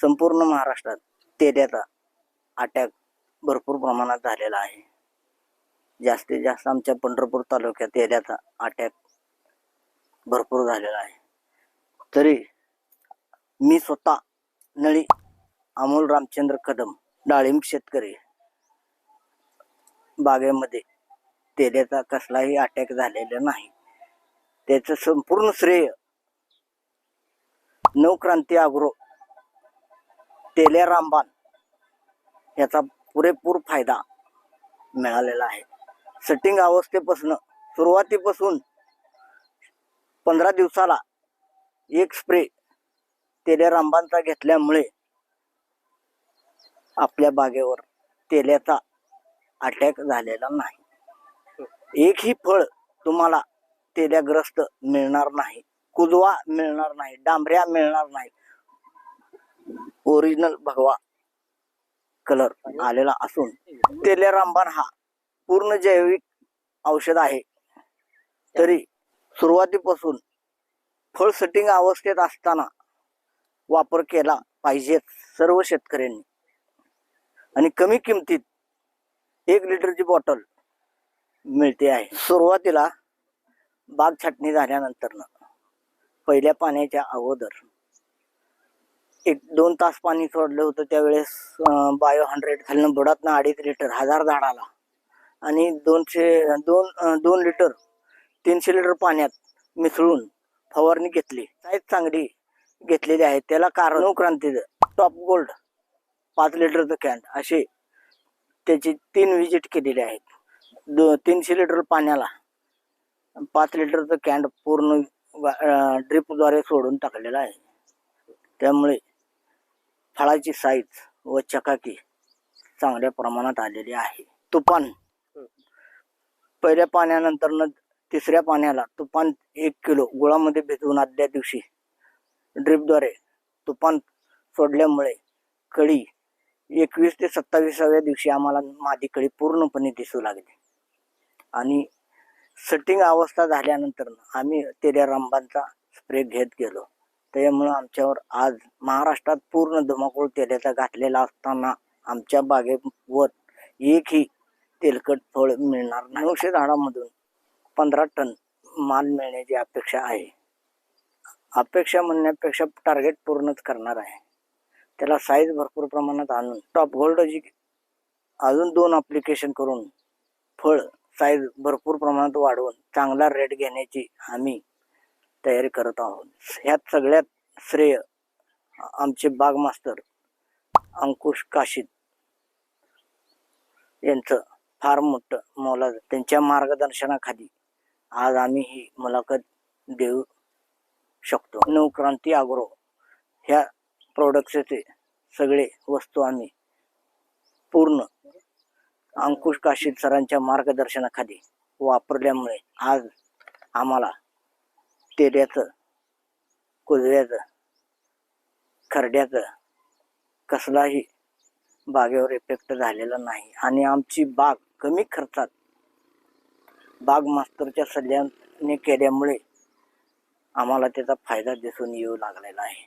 संपूर्ण महाराष्ट्रात तेल्याचा अटॅक भरपूर प्रमाणात झालेला आहे. जास्तीत जास्त आमच्या पंढरपूर तालुक्यात तेल्याचा अटॅक भरपूर झालेला आहे. तरी मी स्वतः नळी अमोल रामचंद्र कदम डाळिंब शेतकरी बागेमध्ये तेल्याचा कसलाही अटॅक झालेला नाही. त्याचं संपूर्ण श्रेय नवक्रांती आग्रो तेल्या रामबान याचा पुरेपूर फायदा मिळालेला आहे. सेटिंग अवस्थेपासून सुरुवातीपासून पंधरा दिवसाला एक स्प्रे तेल्या रांबांचा घेतल्यामुळे आपल्या बागेवर तेल्याचा अटॅक झालेला नाही. एकही फळ तुम्हाला तेल्याग्रस्त मिळणार नाही. कुजवा मिळणार नाही. डांबऱ्या मिळणार नाही. ओरिजिनल भगवा कलर आलेला असून तेल्या रामबाण हा पूर्ण जैविक औषध आहे. तरी सुरुवातीपासून फळ सेटिंग अवस्थेत असताना वापर केला पाहिजे सर्व शेतकऱ्यांनी. आणि कमी किमतीत एक लिटरची बॉटल मिळते आहे. सुरुवातीला बाग छाटणी झाल्यानंतरनं पहिल्या पाण्याच्या अगोदर एक दोन तास पाणी सोडलं होतं त्यावेळेस बायो हंड्रेड खालनं बुडातनं अडीच लिटर हजार झाडाला आणि दोनशे दोन दोन लिटर तीनशे लिटर पाण्यात मिसळून फवारणी घेतली. साईज चांगली घेतलेली आहे. त्याला कारण क्रांतीचं टॉप गोल्ड पाच लिटरचं कॅन असे त्याची तीन विजिट केलेली आहेत. दो तीनशे लिटर पाण्याला पाच लिटरचं कॅन्ड पूर्ण ड्रिपद्वारे सोडून टाकलेलं आहे. त्यामुळे फळाची साईज व चकाकी चांगल्या प्रमाणात आलेली आहे. तुफान. पहिल्या पाण्यानंतर तिसऱ्या पाण्याला तुफान एक किलो गुळामध्ये भिजवून आदल्या दिवशी ड्रिपद्वारे तुफान सोडल्यामुळे कळी एकवीस ते सत्तावीसाव्या दिवशी आम्हाला मादी कळी पूर्णपणे दिसू लागली. आणि सेटिंग अवस्था झाल्यानंतर आम्ही तेल्या रामबांचा स्प्रे घेत गेलो. त्यामुळं आमच्यावर आज महाराष्ट्रात पूर्ण धुमाकूळ तेल्याचा घातलेला असताना आमच्या बागेवर एकही तेलकट फळ मिळणार नाही. नऊशे झाडामधून पंधरा टन माल मिळण्याची अपेक्षा आहे. अपेक्षा म्हणण्यापेक्षा टार्गेट पूर्णच करणार आहे. त्याला साईज भरपूर प्रमाणात आणून टॉप गोल्डची अजून दोन अप्लिकेशन करून फळ साईज भरपूर प्रमाणात वाढवून चांगला रेट घेण्याची आम्ही तयारी करत आहोत. ह्यात सगळ्यात श्रेय आमचे बाग मास्तर अंकुश काशीद यांचं फार मोठं मोला त्यांच्या मार्गदर्शनाखाली आज आम्ही ही मुलाखत देऊ शकतो. नवक्रांती आग्रो ह्या प्रोडक्टचे सगळे वस्तू आम्ही पूर्ण अंकुश काशीद सरांच्या मार्गदर्शनाखाली वापरल्यामुळे आज आम्हाला तेऱ्याचं कुजऱ्याचं खरड्याचं कसलाही बागेवर इफेक्ट झालेला नाही. आणि आमची बाग कमी खर्चात बाग मास्तरच्या सल्ल्याने केल्यामुळे आम्हाला त्याचा फायदा दिसून येऊ लागलेला आहे.